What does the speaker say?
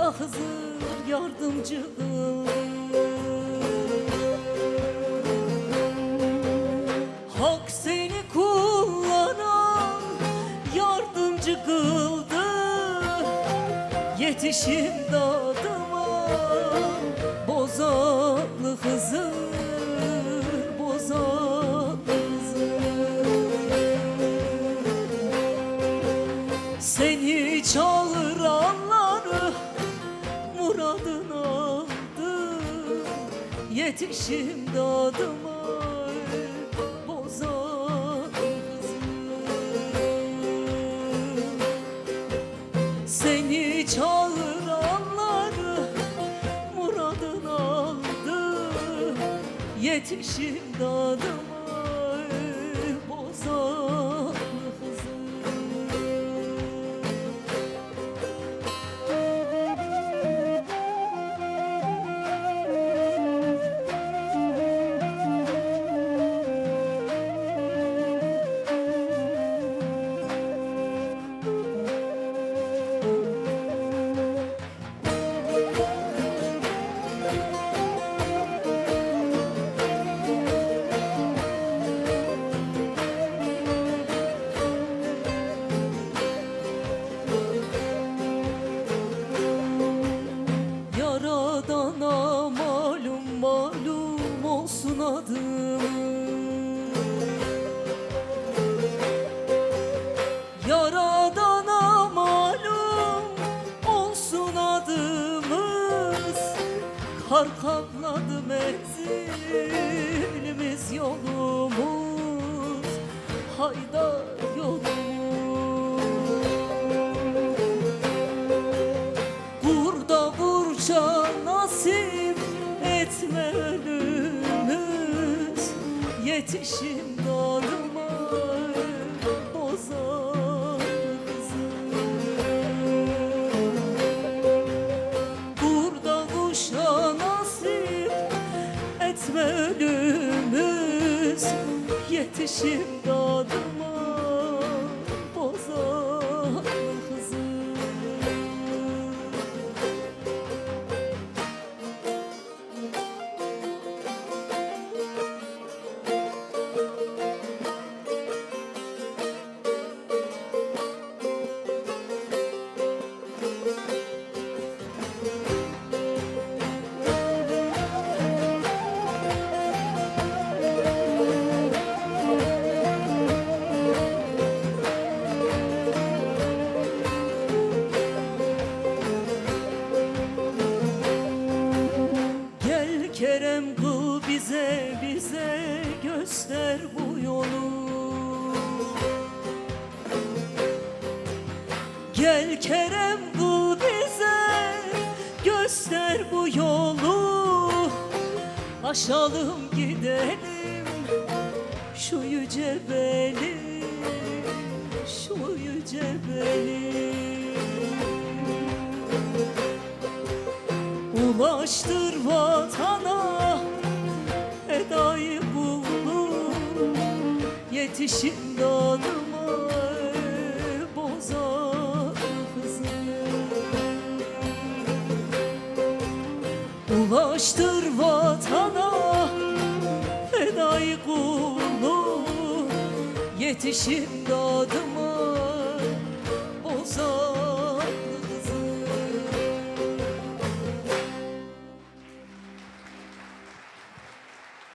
da Hızır yardımcı Hak seni kullanan yardımcı kıldı. Yetişim dadıma bozaklı Hızır Seni çağıranları muradın aldı Yetişim dadıma bozan kızım Seni çağıranları muradın aldı Yetişim dadıma Kar kapladı menzilimiz yolumuz. Hayda yolumuz Burada burça nasip etme ölümümüz. Yetişim dalıma etme ölümümüz Yetişim dadıma Gel Kerem kıl bize. Göster bu yolu. Aşalım gidelim şu yüce beli Şu yüce beli Ulaştır vatana edayı bulur. Yetişin dadıma Ulaştır vatana edayı bulur Yetişin dadıma